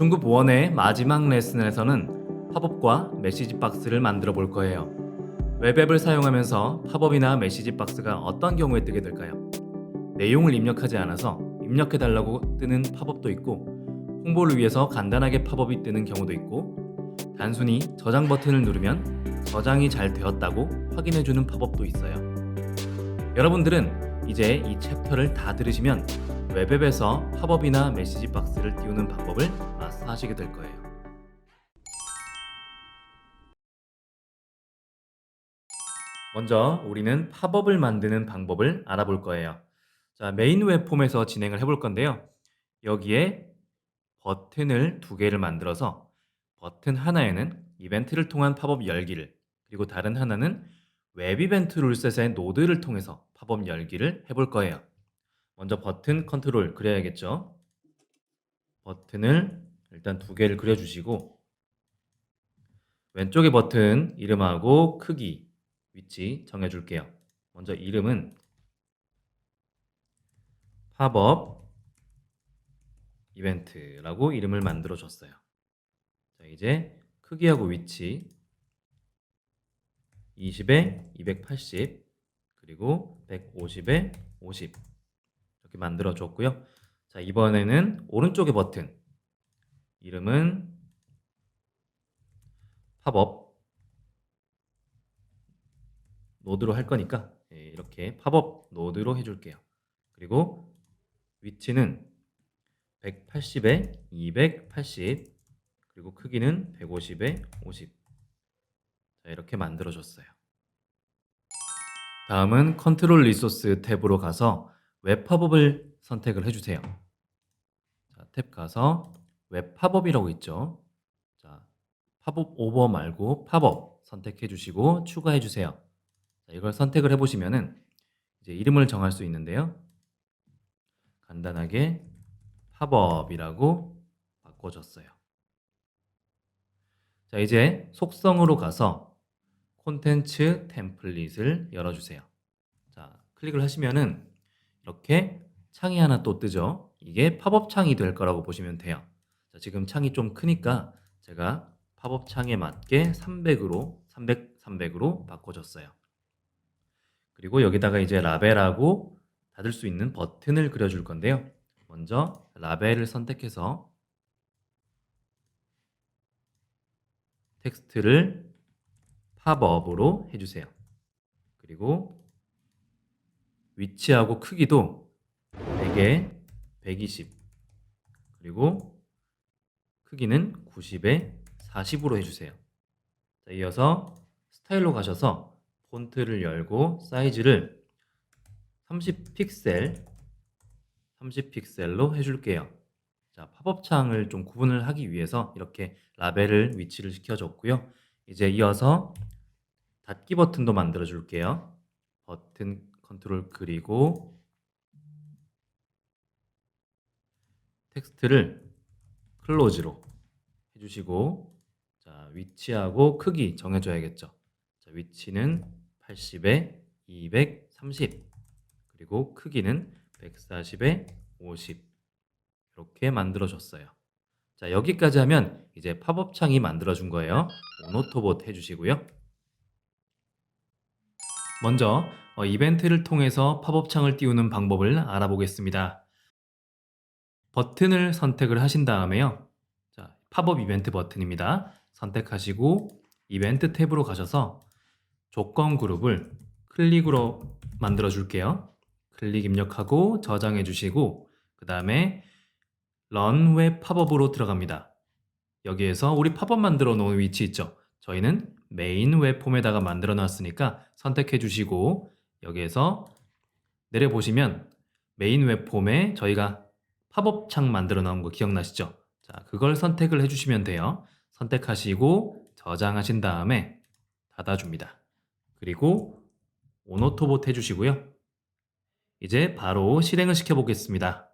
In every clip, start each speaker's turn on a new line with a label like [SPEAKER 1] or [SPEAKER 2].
[SPEAKER 1] 중급 1의 마지막 레슨에서는 팝업과 메시지 박스를 만들어 볼 거예요. 웹앱을 사용하면서 팝업이나 메시지 박스가 어떤 경우에 뜨게 될까요? 내용을 입력하지 않아서 입력해 달라고 뜨는 팝업도 있고 홍보를 위해서 간단하게 팝업이 뜨는 경우도 있고 단순히 저장 버튼을 누르면 저장이 잘 되었다고 확인해 주는 팝업도 있어요. 여러분들은 이제 이 챕터를 다 들으시면 웹앱에서 팝업이나 메시지 박스를 띄우는 방법을 마스터하시게 될 거예요. 먼저 우리는 팝업을 만드는 방법을 알아볼 거예요. 자, 메인 웹폼에서 진행을 해볼 건데요. 여기에 버튼을 두 개를 만들어서 버튼 하나에는 이벤트를 통한 팝업 열기를 그리고 다른 하나는 웹 이벤트 룰셋의 노드를 통해서 팝업 열기를 해볼 거예요. 먼저 버튼 컨트롤 그려야겠죠. 버튼을 일단 두 개를 그려주시고 왼쪽에 버튼 이름하고 크기, 위치 정해줄게요. 먼저 이름은 팝업 이벤트라고 이름을 만들어 줬어요. 자, 이제 크기하고 위치 20에 280 그리고 150에 50 이렇게 만들어 줬고요. 자, 이번에는 오른쪽의 버튼 이름은 팝업 노드로 할 거니까 예, 이렇게 팝업 노드로 해줄게요. 그리고 위치는 180에 280 그리고 크기는 150에 50 자, 이렇게 만들어 줬어요. 다음은 컨트롤 리소스 탭으로 가서 웹 팝업을 선택을 해주세요. 자, 탭 가서 웹 팝업이라고 있죠. 자, 팝업 오버 말고 팝업 선택해 주시고 추가해 주세요. 자, 이걸 선택을 해보시면은 이제 이름을 정할 수 있는데요. 간단하게 팝업이라고 바꿔줬어요. 자, 이제 속성으로 가서 콘텐츠 템플릿을 열어주세요. 자, 클릭을 하시면은 이렇게 창이 하나 또 뜨죠. 이게 팝업 창이 될 거라고 보시면 돼요. 자, 지금 창이 좀 크니까 제가 팝업 창에 맞게 300으로 300 300으로 바꿔줬어요. 그리고 여기다가 이제 라벨하고 닫을 수 있는 버튼을 그려줄 건데요. 먼저 라벨을 선택해서 텍스트를 팝업으로 해주세요. 그리고 위치하고 크기도 100에 120 그리고 크기는 90에 40으로 해주세요. 자, 이어서 스타일로 가셔서 폰트를 열고 사이즈를 30픽셀 30픽셀로 해줄게요. 자, 팝업 창을 좀 구분을 하기 위해서 이렇게 라벨을 위치를 시켜줬고요. 이제 이어서 닫기 버튼도 만들어 줄게요. 버튼 컨트롤 그리고 텍스트를 클로즈로 해주시고 자 위치하고 크기 정해줘야겠죠. 자 위치는 80에 230 그리고 크기는 140에 50 이렇게 만들어줬어요. 자 여기까지 하면 이제 팝업 창이 만들어준 거예요. 오노토봇 해주시고요. 먼저 어, 이벤트를 통해서 팝업 창을 띄우는 방법을 알아보겠습니다. 버튼을 선택을 하신 다음에요. 자, 팝업 이벤트 버튼입니다. 선택하시고 이벤트 탭으로 가셔서 조건 그룹을 클릭으로 만들어 줄게요. 클릭 입력하고 저장해 주시고 그 다음에 런웹 팝업으로 들어갑니다. 여기에서 우리 팝업 만들어 놓은 위치 있죠? 저희는 메인 웹 폼에다가 만들어 놨으니까 선택해 주시고 여기에서 내려 보시면 메인 웹 폼에 저희가 팝업 창 만들어 놓은 거 기억나시죠? 자, 그걸 선택을 해 주시면 돼요. 선택하시고 저장하신 다음에 닫아 줍니다. 그리고 오노토봇 해 주시고요. 이제 바로 실행을 시켜 보겠습니다.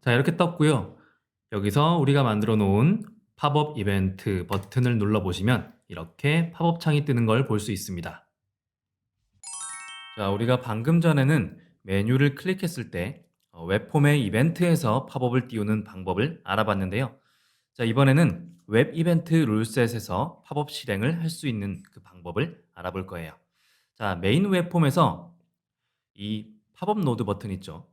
[SPEAKER 1] 자, 이렇게 떴고요. 여기서 우리가 만들어 놓은 팝업 이벤트 버튼을 눌러 보시면 이렇게 팝업 창이 뜨는 걸 볼 수 있습니다. 자, 우리가 방금 전에는 메뉴를 클릭했을 때 어, 웹폼의 이벤트에서 팝업을 띄우는 방법을 알아봤는데요. 자, 이번에는 웹 이벤트 룰셋에서 팝업 실행을 할 수 있는 그 방법을 알아볼 거예요. 자, 메인 웹폼에서 이 팝업 노드 버튼 있죠.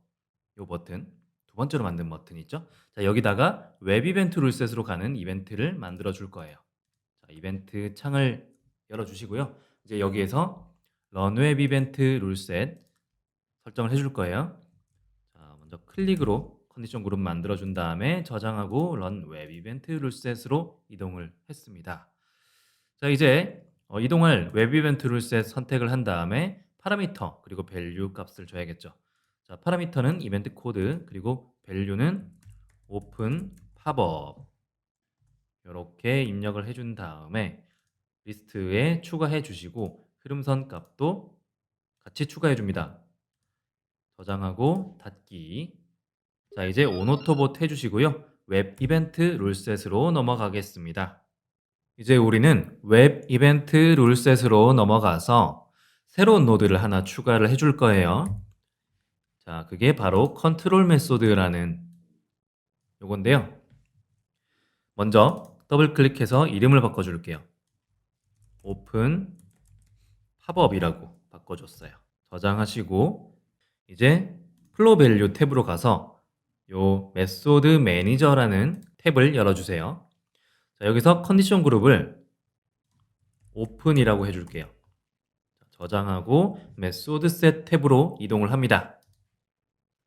[SPEAKER 1] 요 버튼 두 번째로 만든 버튼 있죠. 자, 여기다가 웹 이벤트 룰셋으로 가는 이벤트를 만들어 줄 거예요. 자, 이벤트 창을 열어 주시고요. 이제 여기에서 run 웹 이벤트 룰셋 설정을 해 줄 거예요. 자, 먼저 클릭으로 컨디션 그룹 만들어 준 다음에 저장하고 run 웹 이벤트 룰셋으로 이동을 했습니다. 자, 이제 어, 이동할 웹 이벤트 룰셋 선택을 한 다음에 파라미터 그리고 밸류 값을 줘야겠죠. 자, 파라미터는 이벤트 코드 그리고 밸류는 오픈 팝업 이렇게 입력을 해준 다음에 리스트에 추가해 주시고 흐름선 값도 같이 추가해 줍니다. 저장하고 닫기. 자, 이제 온오토봇 해주시고요. 웹 이벤트 룰셋으로 넘어가겠습니다. 이제 우리는 웹 이벤트 룰셋으로 넘어가서 새로운 노드를 하나 추가를 해줄 거예요. 자, 그게 바로 컨트롤 메소드라는 요건데요. 먼저 더블 클릭해서 이름을 바꿔줄게요. 오픈 팝업이라고 바꿔줬어요. 저장하시고 이제 플로 밸류 탭으로 가서 요 메소드 매니저라는 탭을 열어주세요. 자, 여기서 컨디션 그룹을 오픈이라고 해줄게요. 자, 저장하고 메소드 셋 탭으로 이동을 합니다.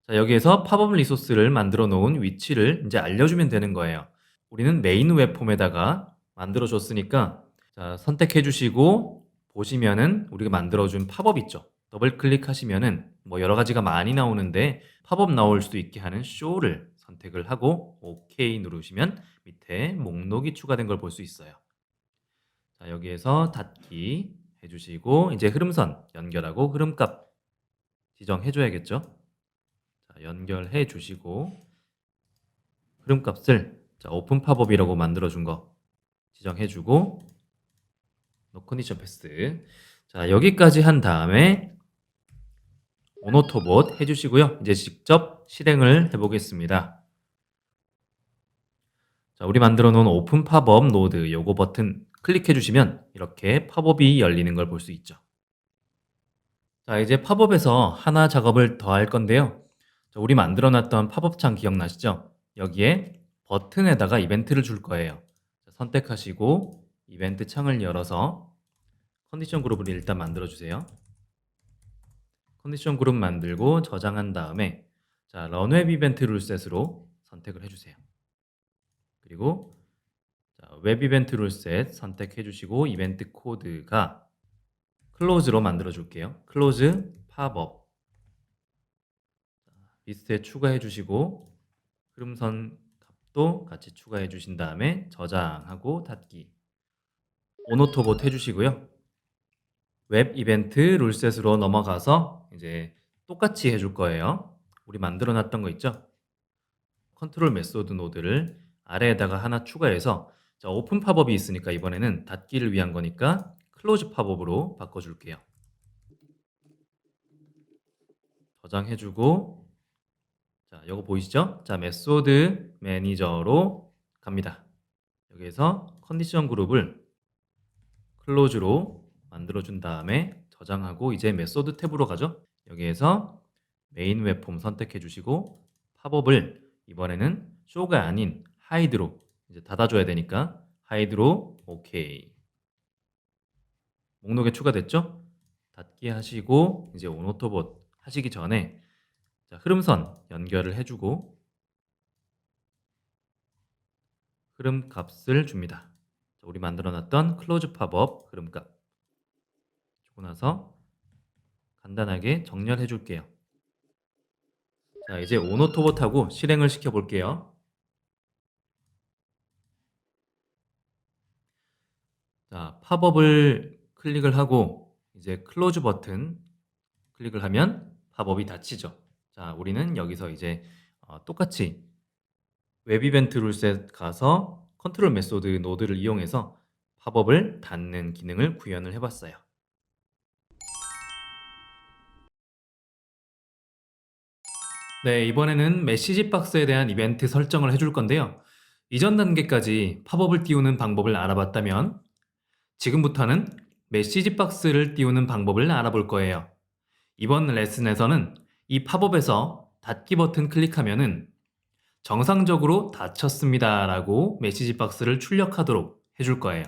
[SPEAKER 1] 자, 여기에서 팝업 리소스를 만들어 놓은 위치를 이제 알려주면 되는 거예요. 우리는 메인 웹폼에다가 만들어 줬으니까 자, 선택해 주시고 보시면은 우리가 만들어 준 팝업 있죠. 더블 클릭하시면은 뭐 여러 가지가 많이 나오는데 팝업 나올 수 있게 하는 쇼를 선택을 하고 OK 누르시면 밑에 목록이 추가된 걸 볼 수 있어요. 자, 여기에서 닫기 해주시고 이제 흐름선 연결하고 흐름값 지정해 줘야겠죠. 자, 연결해 주시고 흐름 값을 자, 오픈 팝업이라고 만들어 준 거 지정해 주고 노 컨디션 패스. 자, 여기까지 한 다음에 오노토봇 해 주시고요. 이제 직접 실행을 해 보겠습니다. 자, 우리 만들어 놓은 오픈 팝업 노드 요거 버튼 클릭해 주시면 이렇게 팝업이 열리는 걸 볼 수 있죠. 자, 이제 팝업에서 하나 작업을 더 할 건데요. 자, 우리 만들어 놨던 팝업 창 기억나시죠? 여기에 버튼에다가 이벤트를 줄 거예요. 자, 선택하시고 이벤트 창을 열어서 컨디션 그룹을 일단 만들어 주세요. 컨디션 그룹 만들고 저장한 다음에 자, 런웹 이벤트 룰셋으로 선택을 해 주세요. 그리고 자, 웹 이벤트 룰셋 선택해 주시고 이벤트 코드가 클로즈로 만들어 줄게요. 클로즈 팝업 리스트에 추가해 주시고 흐름선 값도 같이 추가해 주신 다음에 저장하고 닫기 오노토봇 해 주시고요. 웹 이벤트 룰셋으로 넘어가서 이제 똑같이 해줄 거예요. 우리 만들어 놨던 거 있죠? 컨트롤 메소드 노드를 아래에다가 하나 추가해서 자, 오픈 팝업이 있으니까 이번에는 닫기를 위한 거니까 클로즈 팝업으로 바꿔줄게요. 저장해주고 자, 이거 보이시죠? 자, 메소드 매니저로 갑니다. 여기에서 컨디션 그룹을 클로즈로 만들어준 다음에 저장하고 이제 메소드 탭으로 가죠. 여기에서 메인 웹폼 선택해 주시고 팝업을 이번에는 쇼가 아닌 하이드로 이제 닫아줘야 되니까 하이드로 오케이 목록에 추가됐죠? 닫기 하시고 이제 온오토봇 하시기 전에 자, 흐름선 연결을 해주고 흐름 값을 줍니다. 자, 우리 만들어놨던 클로즈 팝업 흐름 값 주고 나서 간단하게 정렬해 줄게요. 자, 이제 오노토봇하고 실행을 시켜 볼게요. 자, 팝업을 클릭을 하고 이제 클로즈 버튼 클릭을 하면 팝업이 닫히죠. 자, 우리는 여기서 이제 어, 똑같이 웹 이벤트 룰셋 가서 컨트롤 메소드 노드를 이용해서 팝업을 닫는 기능을 구현을 해봤어요. 네, 이번에는 메시지 박스에 대한 이벤트 설정을 해줄 건데요. 이전 단계까지 팝업을 띄우는 방법을 알아봤다면 지금부터는 메시지 박스를 띄우는 방법을 알아볼 거예요. 이번 레슨에서는 이 팝업에서 닫기 버튼 클릭하면은 정상적으로 닫혔습니다 라고 메시지 박스를 출력하도록 해줄 거예요.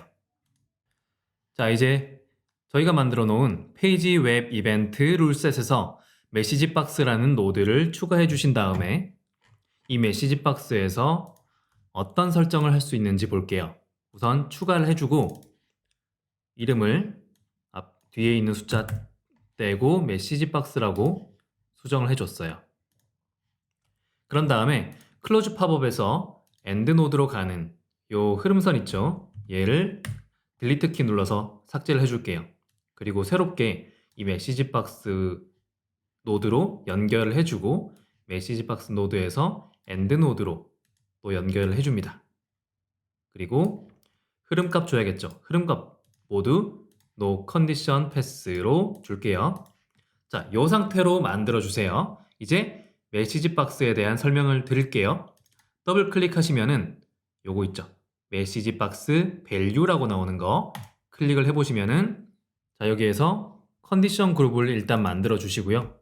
[SPEAKER 1] 자, 이제 저희가 만들어 놓은 페이지 웹 이벤트 룰셋에서 메시지 박스라는 노드를 추가해 주신 다음에 이 메시지 박스에서 어떤 설정을 할 수 있는지 볼게요. 우선 추가를 해주고 이름을 앞 뒤에 있는 숫자 떼고 메시지 박스라고 수정을 해줬어요. 그런 다음에 클로즈 팝업에서 엔드 노드로 가는 요 흐름선 있죠? 얘를 딜리트 키 눌러서 삭제를 해줄게요. 그리고 새롭게 이 메시지 박스 노드로 연결을 해주고 메시지 박스 노드에서 엔드 노드로 또 연결을 해줍니다. 그리고 흐름값 줘야겠죠. 흐름값 모두 no condition pass로 줄게요. 자, 이 상태로 만들어 주세요. 이제 메시지 박스에 대한 설명을 드릴게요. 더블 클릭하시면은 요거 있죠. 메시지 박스 value라고 나오는 거 클릭을 해보시면은 자 여기에서 컨디션 그룹을 일단 만들어 주시고요.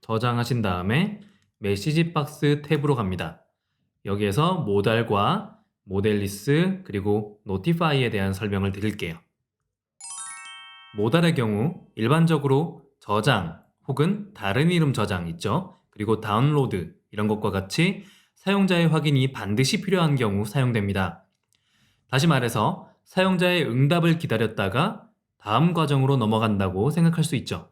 [SPEAKER 1] 저장하신 다음에 메시지 박스 탭으로 갑니다. 여기에서 모달과 모델리스 그리고 노티파이에 대한 설명을 드릴게요. 모달의 경우 일반적으로 저장 혹은 다른 이름 저장 있죠. 그리고 다운로드 이런 것과 같이 사용자의 확인이 반드시 필요한 경우 사용됩니다. 다시 말해서 사용자의 응답을 기다렸다가 다음 과정으로 넘어간다고 생각할 수 있죠.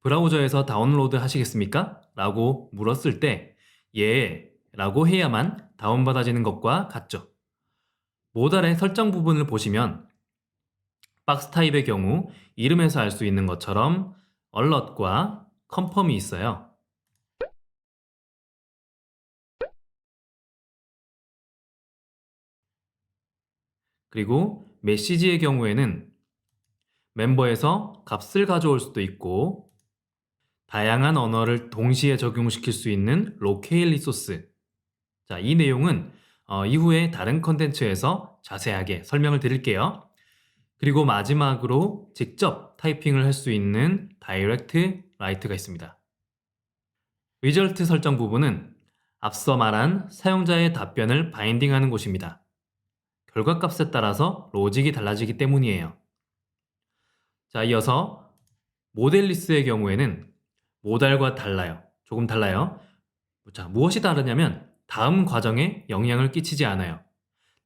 [SPEAKER 1] 브라우저에서 다운로드 하시겠습니까? 라고 물었을 때 예, 라고 해야만 다운받아지는 것과 같죠. 모달의 설정 부분을 보시면 박스 타입의 경우 이름에서 알 수 있는 것처럼 alert과 confirm이 있어요. 그리고 메시지의 경우에는 멤버에서 값을 가져올 수도 있고 다양한 언어를 동시에 적용시킬 수 있는 로케일 리소스. 자, 이 내용은 어, 이후에 다른 컨텐츠에서 자세하게 설명을 드릴게요. 그리고 마지막으로 직접 타이핑을 할 수 있는 다이렉트 라이트가 있습니다. 리절트 설정 부분은 앞서 말한 사용자의 답변을 바인딩하는 곳입니다. 결과값에 따라서 로직이 달라지기 때문이에요. 자, 이어서 모델리스의 경우에는 모달과 달라요. 조금 달라요. 자, 무엇이 다르냐면 다음 과정에 영향을 끼치지 않아요.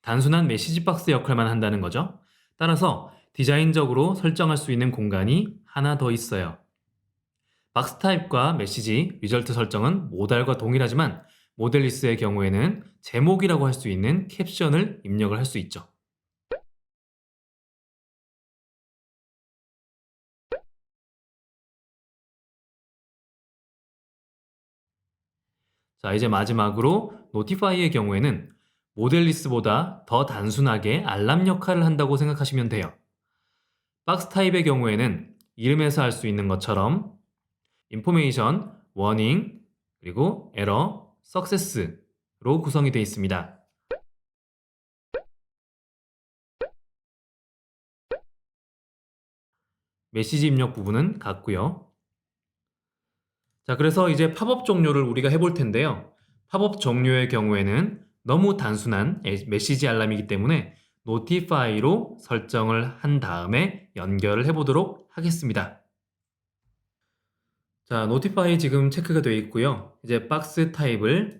[SPEAKER 1] 단순한 메시지 박스 역할만 한다는 거죠. 따라서 디자인적으로 설정할 수 있는 공간이 하나 더 있어요. 박스 타입과 메시지, 리절트 설정은 모달과 동일하지만 모델리스의 경우에는 제목이라고 할 수 있는 캡션을 입력을 할 수 있죠. 자, 이제 마지막으로 노티파이의 경우에는 모델리스보다 더 단순하게 알람 역할을 한다고 생각하시면 돼요. 박스 타입의 경우에는 이름에서 할수 있는 것처럼 인포메이션, 워닝, 그리고 에러, 석세스로 구성이 되어 있습니다. 메시지 입력 부분은 같고요. 자, 그래서 이제 팝업 종료를 우리가 해볼 텐데요. 팝업 종료의 경우에는 너무 단순한 메시지 알람이기 때문에 notify로 설정을 한 다음에 연결을 해보도록 하겠습니다. 자, notify 지금 체크가 되어 있고요. 이제 박스 타입을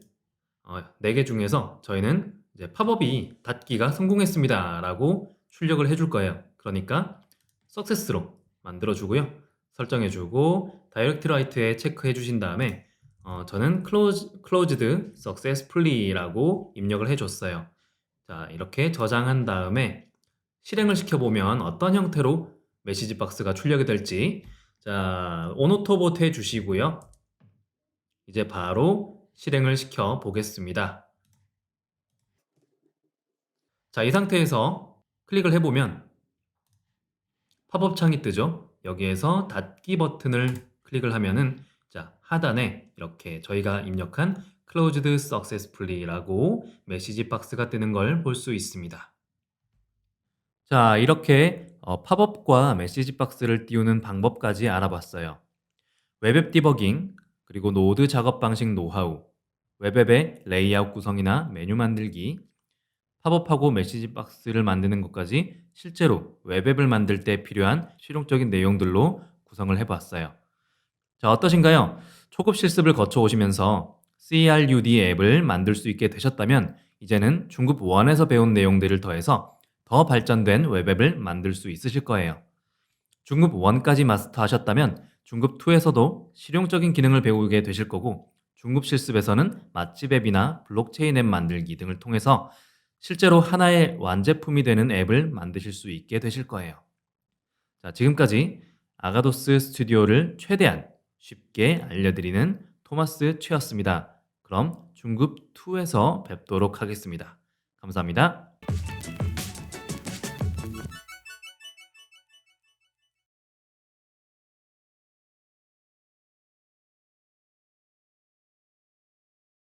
[SPEAKER 1] 어, 4개 중에서 저희는 이제 팝업이 닫기가 성공했습니다. 라고 출력을 해줄 거예요. 그러니까 success로 만들어주고요. 설정해주고 다이렉트 라이트에 체크해 주신 다음에 어, 저는 close, closed successfully라고 입력을 해줬어요. 자, 이렇게 저장한 다음에 실행을 시켜보면 어떤 형태로 메시지 박스가 출력이 될지 자, 온오토봇 해주시고요. 이제 바로 실행을 시켜 보겠습니다. 자, 이 상태에서 클릭을 해보면 팝업 창이 뜨죠. 여기에서 닫기 버튼을 클릭을 하면은 자, 하단에 이렇게 저희가 입력한 closed successfully라고 메시지 박스가 뜨는 걸 볼 수 있습니다. 자, 이렇게 어, 팝업과 메시지 박스를 띄우는 방법까지 알아봤어요. 웹앱 디버깅, 그리고 노드 작업 방식 노하우, 웹앱의 레이아웃 구성이나 메뉴 만들기, 팝업하고 메시지 박스를 만드는 것까지 실제로 웹앱을 만들 때 필요한 실용적인 내용들로 구성을 해봤어요. 자, 어떠신가요? 초급 실습을 거쳐 오시면서 CRUD 앱을 만들 수 있게 되셨다면 이제는 중급 1에서 배운 내용들을 더해서 더 발전된 웹앱을 만들 수 있으실 거예요. 중급 1까지 마스터하셨다면 중급 2에서도 실용적인 기능을 배우게 되실 거고 중급 실습에서는 맛집 앱이나 블록체인 앱 만들기 등을 통해서 실제로 하나의 완제품이 되는 앱을 만드실 수 있게 되실 거예요. 자, 지금까지 아가도스 스튜디오를 최대한 쉽게 알려드리는 토마스 최였습니다. 그럼 중급 2에서 뵙도록 하겠습니다. 감사합니다.